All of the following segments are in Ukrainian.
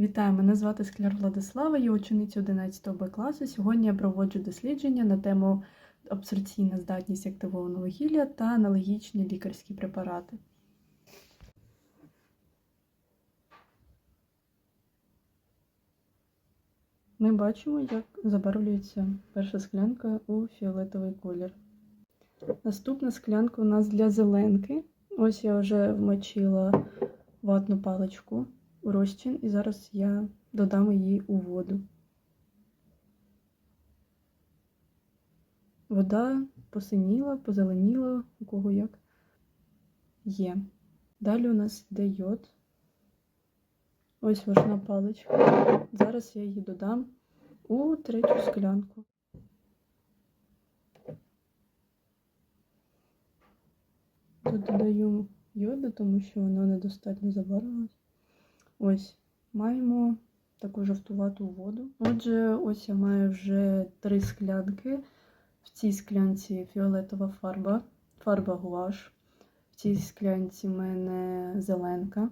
Вітаю, мене звати Скляр Владислава, я учениця 11 Б класу. Сьогодні я проводжу дослідження на тему абсорбційна здатність активованого вугілля та аналогічні лікарські препарати. Ми бачимо, як забарвлюється перша склянка у фіолетовий колір. Наступна склянка у нас для зеленки. Ось я вже вмочила ватну паличку розчин, і зараз я додам її у воду. Вода посиніла, позеленіла, у кого як є. Далі у нас йде йод. Ось важна паличка. Зараз я її додам у третю склянку. Тут додаю йоду, тому що воно недостатньо забарвилось. Ось, маємо таку жовтувату воду. Отже, ось я маю вже три склянки. В цій склянці фіолетова фарба, фарба гуаш. В цій склянці в мене зеленка.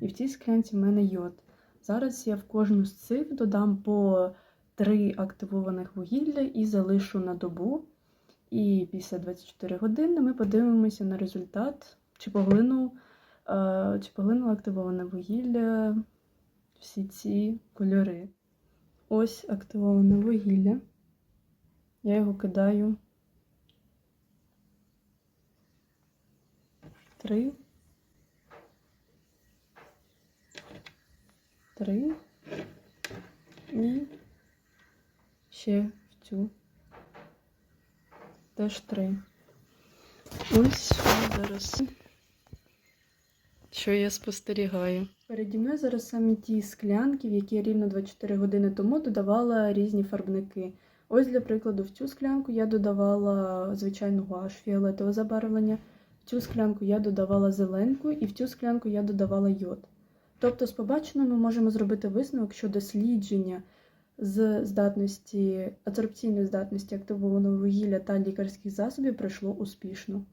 І в цій склянці в мене йод. Зараз я в кожну з цих додам по три активованих вугілля і залишу на добу. І після 24 години ми подивимося на результат, чи поглинув, чи поглинуло активоване вугілля всі ці кольори. Ось активоване вугілля. Я його кидаю. Три. Три. І ще в цю. Теж три. Ось зараз. Що я спостерігаю? Переді мною зараз самі ті склянки, в які я рівно 24 години тому додавала різні фарбники. Ось, для прикладу, в цю склянку я додавала звичайну гуаш фіолетове забарвлення, в цю склянку я додавала зеленку і в цю склянку я додавала йод. Тобто, з побаченого ми можемо зробити висновок, що дослідження з здатності, адсорбційної здатності активованого вугілля та лікарських засобів пройшло успішно.